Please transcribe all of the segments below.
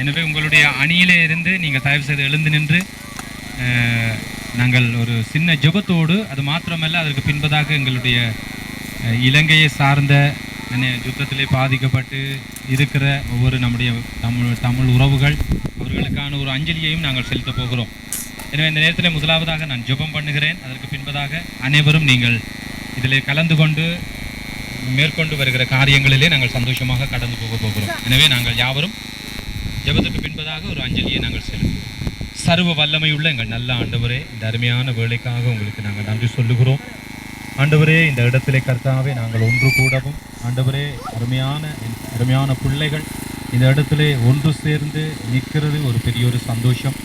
எனவே உங்களுடைய அணியிலே இருந்து நீங்கள் தயவு செய்து எழுந்து நின்று நாங்கள் ஒரு சின்ன ஜெபத்தோடு அது மாத்திரமல்ல அதற்கு பின்பதாக எங்களுடைய இலங்கையை சார்ந்த யுத்தத்திலே பாதிக்கப்பட்டு இருக்கிற ஒவ்வொரு நம்முடைய தமிழ் தமிழ் உறவுகள் அவர்களுக்கான ஒரு அஞ்சலியையும் நாங்கள் செலுத்தப் போகிறோம். எனவே இந்த நேரத்தில் முதலாவதாக நான் ஜெபம் பண்ணுகிறேன். அதற்கு பின்பதாக அனைவரும் நீங்கள் இதில் கலந்து கொண்டு மேற்கொண்டு வருகிற காரியங்களிலே நாங்கள் சந்தோஷமாக கடந்து போக போகிறோம். எனவே நாங்கள் யாவரும் ஜபத்துக்கு பின்பதாக ஒரு அஞ்சலியை நாங்கள் செலுத்துவோம். சர்வ வல்லமையுள்ள எங்கள் நல்ல ஆண்டவரே இந்த அருமையான வேலைக்காக உங்களுக்கு நாங்கள் நன்றி சொல்லுகிறோம். ஆண்டவரே இந்த இடத்திலே கர்த்தாவே நாங்கள் ஒன்று கூடவும். ஆண்டவரே அருமையான அருமையான பிள்ளைகள் இந்த இடத்திலே ஒன்று சேர்ந்து நிற்கிறது ஒரு பெரிய ஒரு சந்தோஷம்.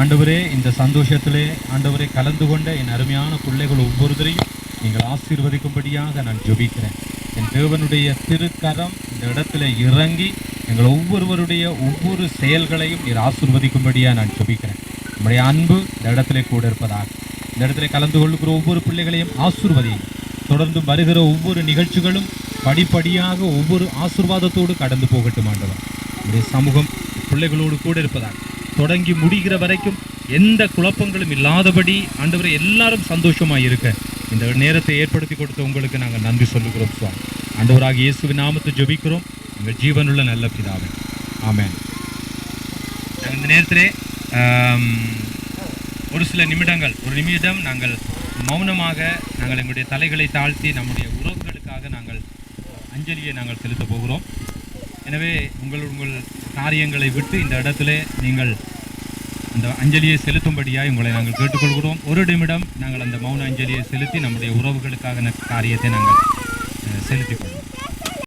ஆண்டவரே இந்த சந்தோஷத்திலே ஆண்டவரே கலந்து கொண்ட என் அருமையான பிள்ளைகள் ஒவ்வொருத்தரையும் நீங்கள் ஆசீர்வதிக்கும்படியாக நான் ஜொபிக்கிறேன். என் தேவனுடைய திருக்கரம் இந்த இடத்துல இறங்கி எங்கள் ஒவ்வொருவருடைய ஒவ்வொரு செயல்களையும் நீர் ஆசிர்வதிக்கும்படியாக நான் ஜெபிக்கிறேன். நம்முடைய அன்பு இந்த இடத்துல கூட இருப்பதாக. இந்த இடத்துல கலந்து கொள்ளுகிற ஒவ்வொரு பிள்ளைகளையும் ஆசீர்வதியும் தொடர்ந்து வருகிற ஒவ்வொரு நிகழ்ச்சிகளும் படிப்படியாக ஒவ்வொரு ஆசிர்வாதத்தோடு கடந்து போகட்டும் ஆண்டவர். நம்முடைய சமூகம் பிள்ளைகளோடு கூட இருப்பதாக. தொடங்கி முடிகிற வரைக்கும் எந்த குழப்பங்களும் இல்லாதபடி ஆண்டவரை எல்லாரும் சந்தோஷமாக இருக்க. இந்த நேரத்தை ஏற்படுத்தி கொடுத்த உங்களுக்கு நாங்கள் நன்றி சொல்லுகிறோம் சுவாமி. ஆண்டவராக இயேசுவின் நாமத்தை ஜபிக்கிறோம். எங்கள் ஜீவனுள்ள நல்ல பிதாவே. ஆமேன். நாங்கள் இந்த நேரத்திலே ஒரு சில நிமிடங்கள் ஒரு நிமிடம் நாங்கள் மௌனமாக நாங்கள் எங்களுடைய தலைகளை தாழ்த்தி நம்முடைய உறவுகளுக்காக நாங்கள் அஞ்சலியை நாங்கள் செலுத்தப் போகிறோம். எனவே உங்கள் உங்கள் காரியங்களை விட்டு இந்த இடத்துல நீங்கள் அந்த அஞ்சலியை செலுத்தும்படியாக உங்களை நாங்கள் கேட்டுக்கொள்கிறோம். ஒரு நிமிடம் நாங்கள் அந்த மௌன அஞ்சலியை செலுத்தி நம்முடைய உறவுகளுக்காக காரியத்தை நாங்கள் செலுத்திக் கொள்வோம்.